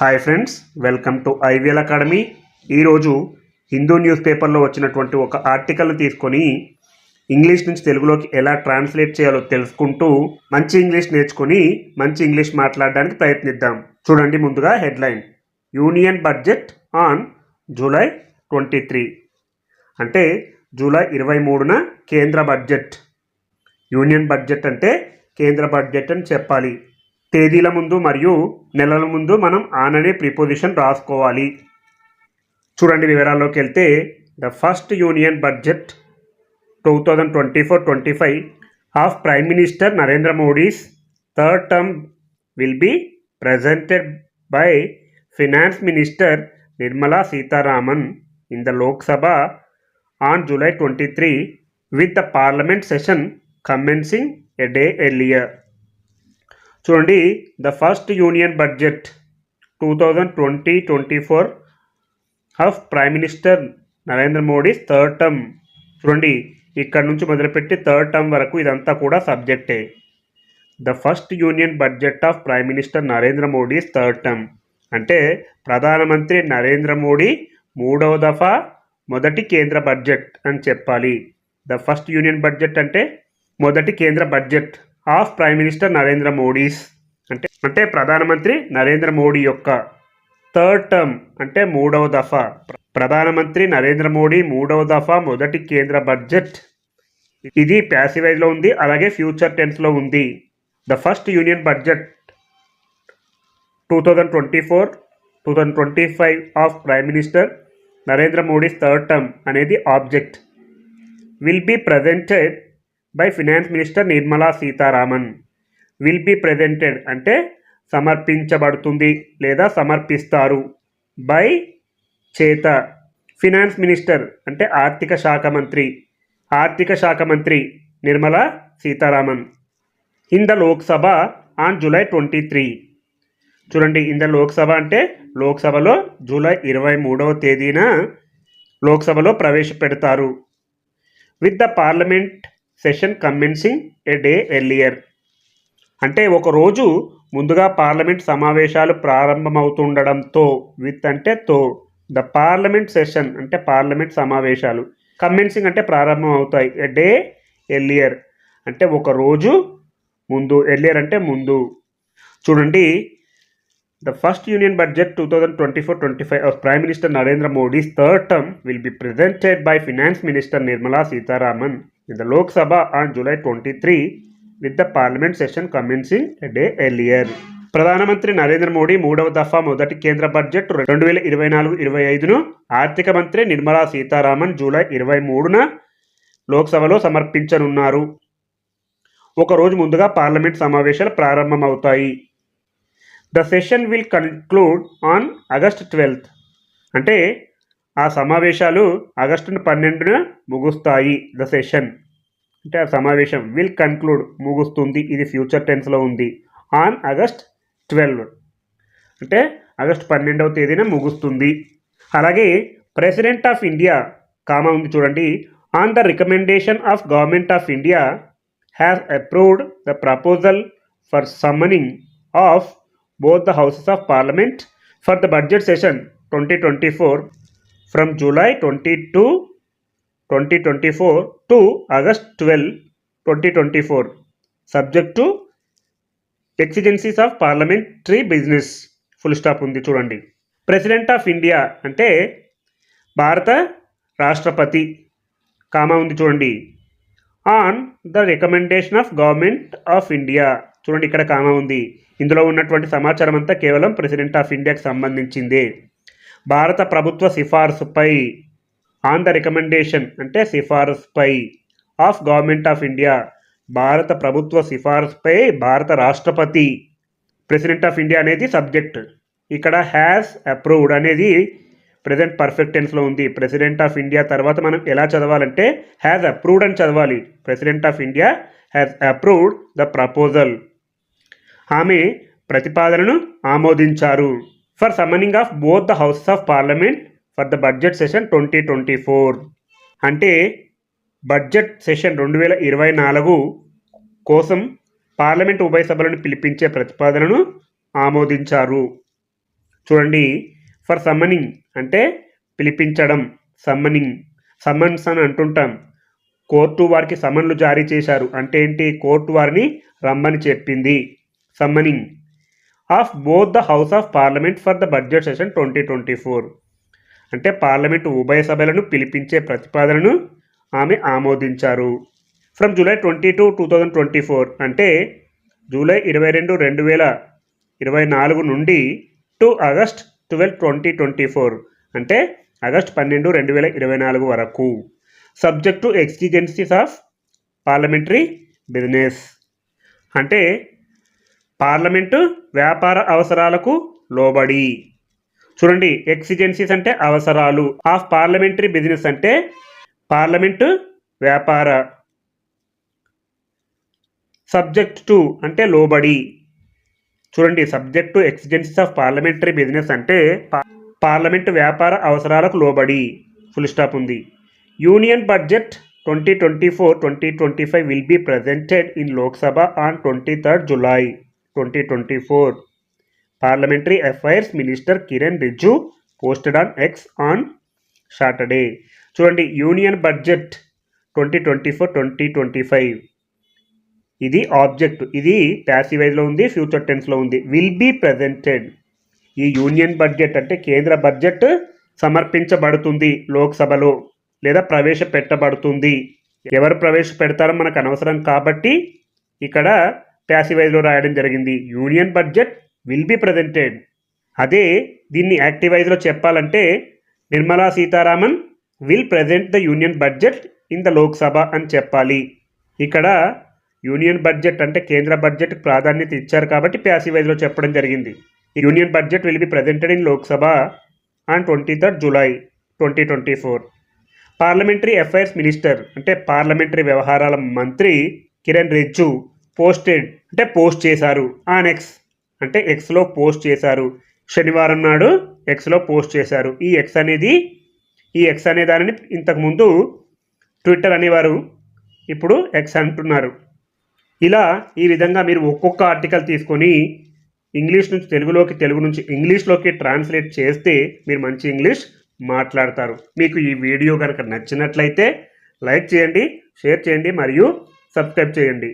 Hi friends welcome to IVL academy. ఈరోజు Hindu news పేపర్లో వచ్చినటువంటి ఒక ఆర్టికల్ని తీసుకొని ఇంగ్లీష్ నుంచి తెలుగులోకి ఎలా ట్రాన్స్లేట్ చేయాలో తెలుసుకుంటూ మంచి ఇంగ్లీష్ నేర్చుకొని మంచి ఇంగ్లీష్ మాట్లాడడానికి ప్రయత్నిద్దాం. చూడండి ముందుగా headline. Union budget on July twenty three అంటే జూలై ఇరవై మూడున కేంద్ర బడ్జెట్. యూనియన్ బడ్జెట్ అంటే కేంద్ర బడ్జెట్ అని చెప్పాలి. తేదీల ముందు మరియు నెలల ముందు మనం ఆన్ అనే ప్రిపోజిషన్ రాసుకోవాలి. చూడండి వివరాల్లోకి వెళ్తే the first union budget two thousand twenty four twenty five of prime minister Narendra Modi's third term will be presented by finance minister Nirmala Sitharaman in the Lok Sabha on July twenty three with the parliament session commencing a day earlier. చూడండి the first union budget two thousand twenty twenty four of prime minister Narendra Modi third term చూడండి ఇక్కడ నుంచి మొదలుపెట్టి third term వరకు ఇదంతా కూడా సబ్జెక్టే the first union budget of prime minister Narendra Modi third term అంటే ప్రధానమంత్రి నరేంద్ర మోడీ మూడవ దఫా మొదటి కేంద్ర బడ్జెట్ అని చెప్పాలి. ద ఫస్ట్ యూనియన్ బడ్జెట్ అంటే మొదటి కేంద్ర budget of prime minister Narendra Modi's అంటే అంటే ప్రధానమంత్రి నరేంద్ర మోడీ యొక్క థర్డ్ టర్మ్ అంటే మూడవ దఫా. ప్రధానమంత్రి నరేంద్ర మోడీ మూడవ దఫా మొదటి కేంద్ర బడ్జెట్. ఇది ప్యాసివైజ్లో ఉంది అలాగే ఫ్యూచర్ టెన్స్లో ఉంది. The first union budget two thousand twenty four two thousand twenty five of prime minister Narendra Modi's third term అనేది object will be presented by finance minister Nirmala Sitharaman. Will be presented అంటే సమర్పించబడుతుంది లేదా సమర్పిస్తారు. By చేత finance minister అంటే ఆర్థిక శాఖ మంత్రి. ఆర్థిక శాఖ మంత్రి Nirmala Sitharaman. In the Lok Sabha on July twenty three. చూడండి ఇన్ ద లోక్సభ అంటే లోక్సభలో జూలై ఇరవై మూడవ తేదీన లోక్సభలో ప్రవేశపెడతారు. With the parliament session commencing a day earlier అంటే ఒకరోజు ముందుగా పార్లమెంట్ సమావేశాలు ప్రారంభమవుతుండడంతో విత్ అంటే తో ద పార్లమెంట్ సెషన్ అంటే పార్లమెంట్ సమావేశాలు. కమెన్సింగ్ అంటే ప్రారంభం అవుతాయి ఎ డే ఎర్లియర్ అంటే ఒక రోజు ముందు ఎర్లియర్ అంటే ముందు. చూడండి the first union budget two thousand twenty four twenty five of prime minister Narendra Modi's third term will be presented by finance minister Nirmala Sitharaman in the Lok Sabha on July twenty three with the parliament session commencing a day earlier ప్రధానమంత్రి నరేంద్ర మోడీ మూడవ దఫా మొదటి కేంద్ర budget రెండు వేల ఇరవై నాలుగు ఇరవై ఐదును ఆర్థిక మంత్రి నిర్మలా సీతారామన్ జూలై ఇరవై మూడున లోక్సభలో సమర్పించనున్నారు. ఒక రోజు ముందుగా పార్లమెంట్ సమావేశాలు ప్రారంభమవుతాయి. The session will conclude on August twelfth అంటే ఆ సమావేశాలు ఆగస్టు పన్నెండున ముగుస్తాయి ద సెషన్. అంటే ఆ సమావేశం విల్ కన్క్లూడ్ ముగుస్తుంది. ఇది ఫ్యూచర్ టెన్స్లో ఉంది. On August twelve. అంటే ఆగస్ట్ పన్నెండవ తేదీన ముగుస్తుంది. అలాగే ప్రెసిడెంట్ ఆఫ్ ఇండియా కామా ఉంది చూడండి. On the recommendation of government of India has approved the proposal for summoning of both the houses of parliament for the budget session twenty twenty four. From July twenty two twenty twenty four to August twelve twenty twenty four subject to exigencies of parliamentary business full stop ఉంది చూడండి. President of India అంటే భారత రాష్ట్రపతి. Comma ఉంది చూడండి. On the recommendation of government of India చూడండి ఇక్కడ comma ఉంది. ఇందులో ఉన్నటువంటి సమాచారం అంతా కేవలం ప్రెసిడెంట్ ఆఫ్ ఇండియాకి సంబంధించిందే. భారత ప్రభుత్వ సిఫార్సుపై ఆన్ ద రికమెండేషన్ అంటే సిఫారసుపై ఆఫ్ గవర్నమెంట్ ఆఫ్ ఇండియా భారత ప్రభుత్వ సిఫారసుపై భారత రాష్ట్రపతి ప్రెసిడెంట్ ఆఫ్ ఇండియా అనేది సబ్జెక్ట్. ఇక్కడ హ్యాస్ అప్రూవ్డ్ అనేది ప్రజెంట్ పర్ఫెక్ట్ టెన్స్లో ఉంది. ప్రెసిడెంట్ ఆఫ్ ఇండియా తర్వాత మనం ఎలా చదవాలంటే హ్యాస్ అప్రూవ్డ్ అని చదవాలి. President of India has approved the proposal ఆమె ప్రతిపాదనను ఆమోదించారు. For summoning of both the houses of parliament for the budget session twenty twenty four అంటే బడ్జెట్ సెషన్ రెండు వేల ఇరవై నాలుగు కోసం పార్లమెంట్ ఉభయ సభలను పిలిపించే ప్రతిపాదనను ఆమోదించారు. చూడండి ఫర్ సమ్మనింగ్ అంటే పిలిపించడం సమ్మనింగ్ సమ్మన్స్ అని అంటుంటాం. కోర్టు వారికి సమన్లు జారీ చేశారు. అంటే ఏంటి? కోర్టు వారిని రమ్మని చెప్పింది. Summoning of both the house of parliament for the budget session twenty twenty four. అంటే పార్లమెంటు ఉభయ సభలను పిలిపించే ప్రతిపాదనను ఆమె ఆమోదించారు. From July twenty two two thousand twenty four అంటే జూలై ఇరవై రెండు రెండు వేల ఇరవై నాలుగు నుండి to August twelve twenty twenty four అంటే ఆగస్ట్ పన్నెండు రెండు వేల ఇరవై నాలుగు వరకు. Subject to of parliamentary business. అంటే పార్లమెంటు వ్యాపార అవసరాలకు లోబడి. చూడండి ఎక్సిజెన్సీస్ అంటే అవసరాలు. ఆఫ్ పార్లమెంటరీ బిజినెస్ అంటే పార్లమెంటు వ్యాపార. సబ్జెక్ట్ టు అంటే లోబడి. చూడండి subject to exigencies of parliamentary business అంటే పార్లమెంటు వ్యాపార అవసరాలకు లోబడి. ఫుల్ స్టాప్ ఉంది. Union budget twenty twenty four twenty twenty five will be presented in Lok Sabha on twenty third July twenty twenty four. Parliamentary affairs minister Kiren Rijiju posted on X on Saturday చూడండి union budget twenty twenty four twenty twenty five. ఇది object. ఇది ప్యాసివైజ్లో ఉంది future టెన్స్లో ఉంది. Will be presented. ఈ union budget అంటే కేంద్ర బడ్జెట్ సమర్పించబడుతుంది లోక్సభలో లేదా ప్రవేశపెట్టబడుతుంది. ఎవరు ప్రవేశపెడతారో మనకు అనవసరం కాబట్టి ఇక్కడ ప్యాసివైజ్లో రాయడం జరిగింది. Union budget will be presented అదే దీన్ని యాక్టివైజ్లో చెప్పాలంటే Nirmala Sitharaman will present the union budget in the Lok Sabha అని చెప్పాలి. ఇక్కడ యూనియన్ బడ్జెట్ అంటే కేంద్ర బడ్జెట్ ప్రాధాన్యత ఇచ్చారు కాబట్టి ప్యాసివైజ్లో చెప్పడం జరిగింది. Union budget will be presented in Lok Sabha on twenty third July twenty twenty four parliamentary affairs minister అంటే పార్లమెంటరీ వ్యవహారాల మంత్రి కిరణ్ రిజ్జు పోస్టెడ్ అంటే పోస్ట్ చేశారు. ఆన్ ఎక్స్ అంటే ఎక్స్లో పోస్ట్ చేశారు. శనివారం నాడు ఎక్స్లో పోస్ట్ చేశారు. ఈ ఎక్స్ అనేది ఈ ఎక్స్ అనే దానిని ఇంతకుముందు ట్విట్టర్ అనేవారు. ఇప్పుడు ఎక్స్ అంటున్నారు. ఇలా ఈ విధంగా మీరు ఒక్కొక్క ఆర్టికల్ తీసుకొని ఇంగ్లీష్ నుంచి తెలుగులోకి తెలుగు నుంచి ఇంగ్లీష్లోకి ట్రాన్స్లేట్ చేస్తే మీరు మంచి ఇంగ్లీష్ మాట్లాడతారు. మీకు ఈ వీడియో కనుక నచ్చినట్లయితే లైక్ చేయండి షేర్ చేయండి మరియు సబ్స్క్రైబ్ చేయండి.